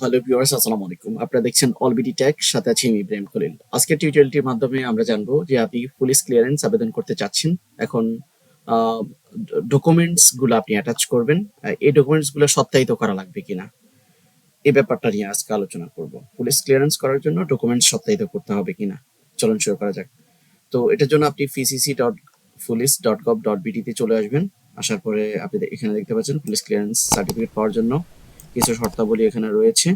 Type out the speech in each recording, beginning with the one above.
Hello viewers আসসালামু আলাইকুম। আপনারা দেখছেন অলবিডি ট্যাগ সাথে আছি আমি ইব্রাহিম খলিল। আজকের টিউটোরিয়ালটির মাধ্যমে আমরা জানব যে আপনি পুলিশ ক্লিয়ারেন্স আবেদন করতে চাচ্ছেন। এখন ডকুমেন্টসগুলো আপনি অ্যাটাচ করবেন। এই ডকুমেন্টসগুলো সত্যায়িত করা লাগবে কিনা? এই ব্যাপারটা নিয়ে আজকে আলোচনা করব। পুলিশ ক্লিয়ারেন্স করার জন্য ডকুমেন্টস সত্যায়িত করতে হবে কিনা? চলুন শুরু করা যাক। তো এটার জন্য আপনি PCC dot police dot gov dot বিটিতে চলে আসবেন। আসার পরে আপনি এখানে দেখতে পাচ্ছেন পুলিশ ক্লিয়ারেন্স সার্টিফিকেট পাওয়ার জন্য। কিছু শর্তাবলী এখানে রয়েছে।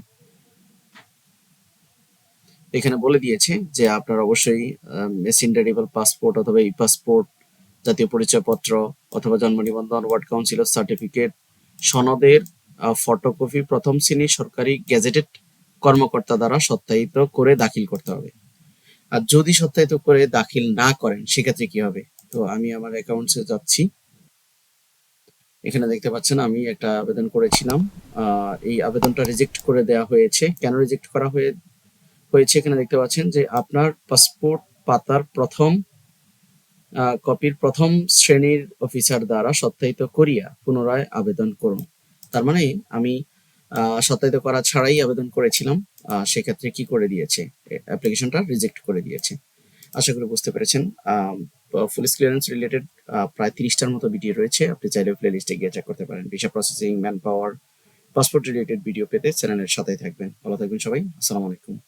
এখানে বলে দিয়েছে যে আপনার অবশ্যই মেশিন পাসপোর্ট অথবা ই পাসপোর্ট জাতীয় পরিচয়পত্র অথবা জন্ম নিবন্ধন ওয়ার্ড কাউন্সিলর সার্টিফিকেট সনদের ফটোকপি প্রথম শ্রেণির সরকারি গেজেটেড কর্মকর্তা দ্বারা সত্যায়িত করে দাখিল করতে হবে। আর যদি সত্যায়িত করে দাখিল না করেন, সেক্ষেত্রে কি হবে? তো আমি আমার অ্যাকাউন্টসে যাচ্ছি। এখানে দেখতে পাচ্ছেন আমি একটা আবেদন করেছিলাম। এই আবেদনটা রিজেক্ট করে দেওয়া হয়েছে। কেন রিজেক্ট করা হয়ে, হয়েছে এখানে দেখতে পাচ্ছেন যে আপনার পাসপোর্ট পাতার প্রথম কপির প্রথম শ্রেণির অফিসার দ্বারা সত্যায়িত করিয়া পুনরায় আবেদন করুন। তার মানে আমি সত্যায়িত করা ছাড়াই আবেদন করেছিলাম সেক্ষেত্রে কি করে দিয়েছে? অ্যাপ্লিকেশনটা রিজেক্ট করে দিয়েছে। আশা করি বুঝতে পেরেছেন। পুলিশ ক্লিয়ারেন্স রিলেটেড প্রায় তিরিশটার মতো ভিডিও রয়েছে। আপনি চাইলে প্লে লিস্টে গিয়ে চেক করতে পারেন। Visa processing man power passport related video পেতে চ্যানেলের সাথে থাকবেন। ভালো থাকবেন সবাই। আসসালামু আলাইকুম।